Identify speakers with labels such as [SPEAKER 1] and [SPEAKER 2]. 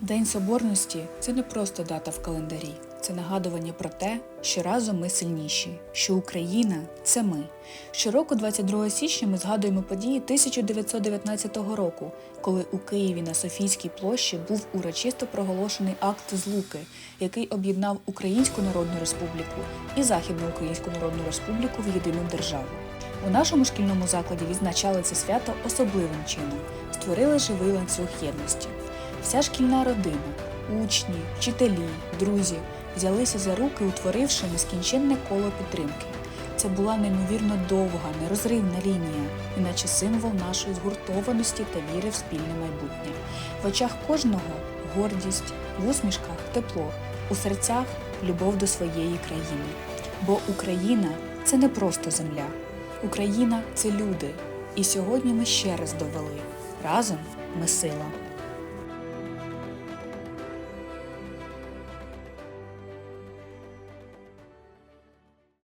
[SPEAKER 1] День Соборності це не просто дата в календарі, це нагадування про те, що разом ми сильніші, що Україна це ми. Щороку, 22 січня, ми згадуємо події 1919 року, коли у Києві на Софійській площі був урочисто проголошений акт злуки, який об'єднав Українську Народну Республіку і Західноукраїнську Народну Республіку в єдину державу. У нашому шкільному закладі відзначали це свято особливим чином, створили живий ланцюг єдності. Вся шкільна родина, учні, вчителі, друзі взялися за руки, утворивши нескінченне коло підтримки. Це була неймовірно довга, нерозривна лінія, іначе символ нашої згуртованості та віри в спільне майбутнє. В очах кожного гордість, в усмішках тепло, у серцях любов до своєї країни. Бо Україна це не просто земля. Україна це люди. І сьогодні ми ще раз довели разом ми сила.